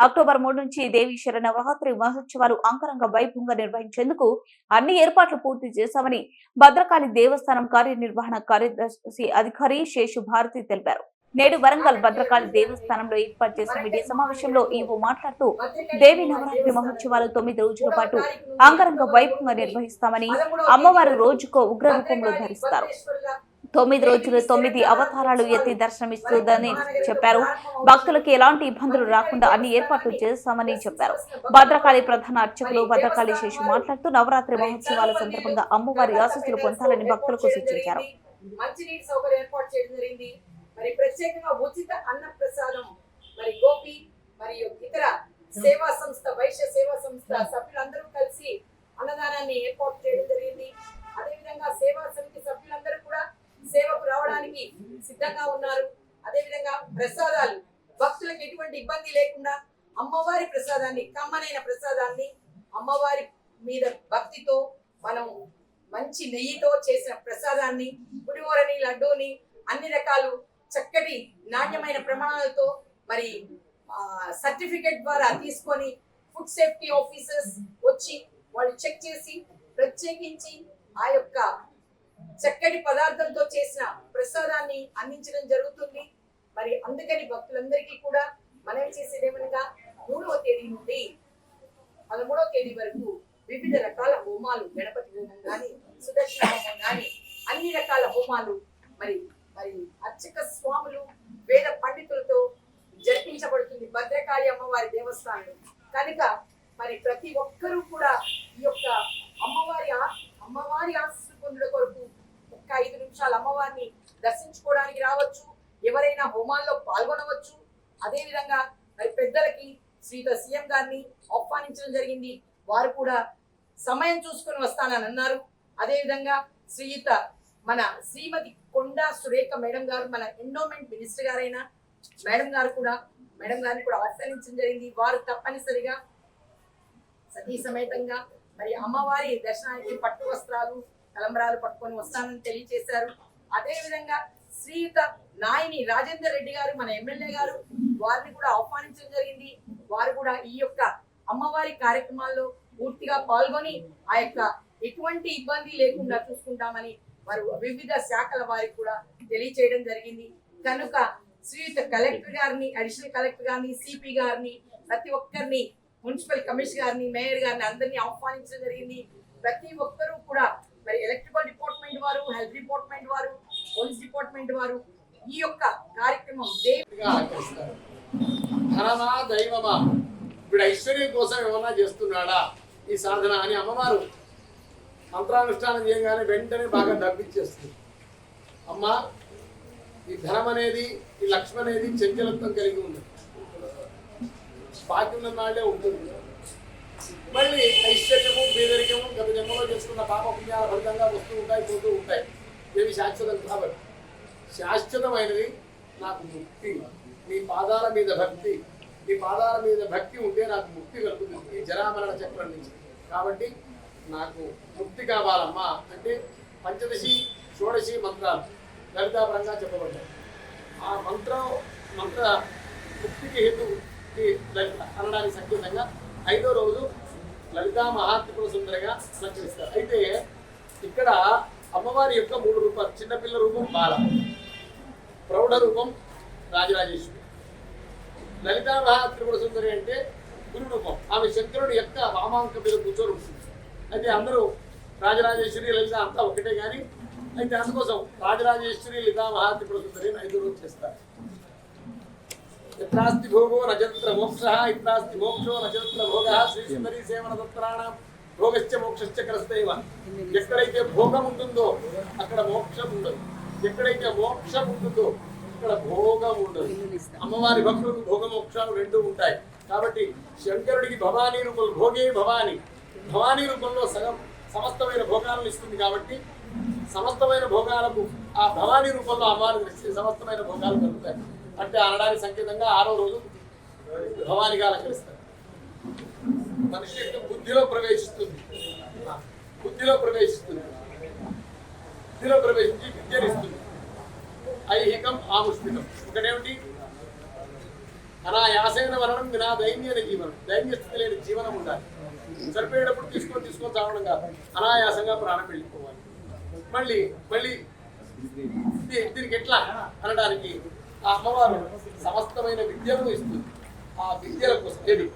October మూడు నుంచి దేవీశ్వర నవరాత్రి మహోత్సవాలు అంగరంగ వైభవంగా నిర్వహించేందుకు అన్ని ఏర్పాట్లు పూర్తి చేశామని భద్రకాళి దేవస్థానం కార్యనిర్వహణ కార్యదర్శి అధికారి శేషు భారతి తెలిపారు. నేడు వరంగల్ భద్రకాళి దేవస్థానంలో ఏర్పాటు చేసిన మీడియా సమావేశంలో ఈవో మాట్లాడుతూ దేవి నవరాత్రి మహోత్సవాలు తొమ్మిది రోజుల పాటు అంగరంగ వైభవంగా నిర్వహిస్తామని అమ్మవారు రోజుకో ఉగ్ర రూపంలో ధరిస్తారు. తొమ్మిది రోజులు తొమ్మిది అవతారాలు ఎత్తి దర్శనమిస్తుందని చెప్పారు. భక్తులకు ఎలాంటి ఇబ్బందులు రాకుండా అన్ని ఏర్పాట్లు చేస్తామని చెప్పారు. భద్రకాళి ప్రధాన అర్చకులు భద్రకాళి శేషు మాట్లాడుతూ నవరాత్రి మహోత్సవాల సందర్భంగా అమ్మవారి ఆశస్సులు పొందాలని భక్తులకు సూచించారు. మంచినీటి సౌకర్యం ఏర్పాటు చేయడం జరిగింది. మరి ప్రత్యేకంగా ఉచిత అన్న ప్రసాదం మరి గోపి మరియు ఇతర సేవా సంస్థ వైశ్య సేవా సంస్థ సభ్యులందరూ కలిసి అన్నదానాన్ని ఏర్పాటు చేయడం జరిగింది అదేవిధంగా సేవా సమితి సభ్యులందరూ కూడా సేవకు రావడానికి సిద్ధంగా ఉన్నారు. అదేవిధంగా ప్రసాదాలు భక్తులకు ఎటువంటి ఇబ్బంది లేకుండా అమ్మవారి ప్రసాదాన్ని కమ్మనైన ప్రసాదాన్ని అమ్మవారి మీద భక్తితో మనము మంచి నెయ్యితో చేసిన ప్రసాదాన్ని పుడిమూరని లడ్డూని అన్ని రకాలు చక్కటి నాణ్యమైన ప్రమాణాలతో మరి సర్టిఫికేట్ ద్వారా తీసుకొని ఫుడ్ సేఫ్టీ ఆఫీసర్స్ వచ్చి వాళ్ళు చెక్ చేసి ప్రత్యేకించి ఆ యొక్క చక్కటి పదార్థంతో చేసిన ప్రసాదాన్ని అందించడం జరుగుతుంది. మరి అందుకని భక్తులందరికీ కూడా మనం చేసేది ఏమనగా మూడవ తేదీ నుండి పదమూడవ తేదీ వరకు వివిధ రకాల హోమాలు గణపతి హోమం కానీ సుదర్శన హోమం కానీ అన్ని రకాల హోమాలు మరి మరి అర్చక స్వాములు వేద పండితులతో జరిపించబడుతుంది. భద్రకాళి అమ్మవారి దేవస్థానం. కనుక మరి ప్రతి ఒక్కరూ కూడా ఈ యొక్క అమ్మవారి ఆ- అమ్మవారి ఆశీస్సు పొందడం కొరకు ఒక్క ఐదు నిమిషాలు అమ్మవారిని దర్శించుకోవడానికి రావచ్చు ఎవరైనా హోమాల్లో పాల్గొనవచ్చు. అదే విధంగా మరి పెద్దలకి శ్రీత సీఎం గారిని ఆహ్వానించడం జరిగింది. వారు కూడా సమయం చూసుకొని వస్తానని అన్నారు. అదేవిధంగా శ్రీయుత మన శ్రీమతి కొండా సురేఖ మేడం గారు మన ఎండోమెంట్ మినిస్టర్ గారైన మేడం గారు కూడా మేడం గారిని కూడా ఆహ్వానించడం జరిగింది. వారు తప్పనిసరిగా సతీ సమేతంగా మరి అమ్మవారి దర్శనానికి పట్టు వస్త్రాలు తలంబరాలు పట్టుకొని వస్తానని తెలియజేశారు. అదేవిధంగా శ్రీయుత నాయని రాజేందర్ రెడ్డి గారు మన ఎమ్మెల్యే గారు వారిని కూడా ఆహ్వానించడం జరిగింది. వారు కూడా ఈ యొక్క అమ్మవారి కార్యక్రమాల్లో పూర్తిగా పాల్గొని ఆ యొక్క ఎటువంటి ఇబ్బంది లేకుండా చూసుకుంటామని వారు వివిధ శాఖల వారికి కూడా తెలియచేయడం జరిగింది. కనుక శ్రీయుత కలెక్టర్ గారిని అడిషనల్ కలెక్టర్ గారిని సిపి గారిని ప్రతి ఒక్కరిని మున్సిపల్ కమిషనర్ గారిని మేయర్ గారిని అందరినీ ఆహ్వానించడం జరిగింది. ప్రతి ఒక్కరూ కూడా మరి ఎలక్ట్రికల్ డిపార్ట్మెంట్ వారు హెల్త్ డిపార్ట్మెంట్ వారు పోలీస్ డిపార్ట్మెంట్ వారు ఈ యొక్క కార్యక్రమం ఆచరిస్తారు. ధనమా దైవమా? ఇప్పుడు ఐశ్వర్యం కోసం ఏమన్నా చేస్తున్నాడా? ఈ సాధన అని అమ్మవారు మంత్రానుష్ఠానం చేయగానే వెంటనే బాగా డబ్బిచ్చేస్తుంది అమ్మ ఈ ధనం అనేది ఈ లక్ష్మి అనేది చంచలత్వం కలిగి ఉంది బాకీ నాడే ఉంటుంది. మళ్ళీ ఐశ్వర్యము పేదరికము గత జన్మలో చేసుకున్న పాప పుణ్యాల ఫలితంగా వస్తూ ఉంటాయి పోతూ ఉంటాయి. ఇవి శాశ్వతం కాబట్టి శాశ్వతమైనది నాకు ముక్తి. నీ పాదాల మీద భక్తి. నీ పాదాల మీద భక్తి ఉంటే నాకు ముక్తి కలుగుతుంది. ఈ జరామరణ చక్రం నుంచి. కాబట్టి నాకు ముక్తి కావాలమ్మా అంటే పంచదశి షోడశి మంత్రాలు లలితాపరంగా చెప్పబడ్డాయి. ఆ మంత్రం మంత్ర ముక్తికి హేతు ఈ లలిత అనడానికి సంకేతంగా ఐదో రోజు లలితా మహాత్ముల సుందరగా సంచరిస్తారు. అయితే ఇక్కడ అమ్మవారి యొక్క మూడు రూపాలు చిన్నపిల్ల రూపం బాల. ప్రౌఢ రూపం రాజరాజేశ్వరి. లలితా త్రిపుర సుందరి అంటే గురు రూపం. ఆమె శంకరుడు యొక్క వామాంక మీద కూర్చొని ఉంటుంది. అయితే అందరూ రాజరాజేశ్వరి లలిత అంతా ఒకటే కానీ అయితే అందుకోసం రాజరాజేశ్వరి లలితా మహాత్రిపుర సుందరి అని ఐదు చేస్తారు. ఇత్రాస్తి భోగో నజంత్ర మోక్ష ఇత్రాస్తి మోక్షో నజంత్ర భోగ శ్రీ సుందరి సేవన తత్రాణం భోగశ్చ మోక్షశ్చ కరస్తైవ. ఎక్కడైతే భోగం ఉంటుందో అక్కడ మోక్షం ఉండదు ఎక్కడైతే మోక్షం ఉంటుందో అక్కడ భోగం ఉండదు అమ్మవారి భక్తులకు భోగ మోక్షాలు రెండు ఉంటాయి. కాబట్టి శంకరుడికి భవానీ రూపంలో భోగే భవాని భవానీ రూపంలో సగం సమస్తమైన భోగాలను ఇస్తుంది కాబట్టి సమస్తమైన భోగాలకు ఆ భవానీ రూపంలో అమ్మవారికి దృష్టి సమస్తమైన భోగాలు కలుగుతాయి. అంటే అనడానికి సంకేతంగా ఆరో రోజు భవానిగా అలంకరిస్తారు. మనిషి యొక్క బుద్ధిలో ప్రవేశిస్తుంది. బుద్ధిలో ప్రవేశిస్తుంది. బుద్ధిలో ప్రవేశించి విద్యనిస్తుంది ఐహికం ఆముష్మికం ఒకటేమిటి అనాయాసైన వరణం వినా దైన్యైన జీవనం. దైన్య స్థితి లేని జీవనం ఉండాలి. సరిపోయేటప్పుడు తీసుకొని తీసుకొని చావడం కాదు. అనాయాసంగా ప్రాణం వెళ్ళిపోవాలి. మళ్ళీ మళ్ళీ దీనికి ఎట్లా అనడానికి ఆ అమ్మవారు సమస్తమైన విద్యను ఇస్తుంది. ఆ విద్యల కోసం ఏది?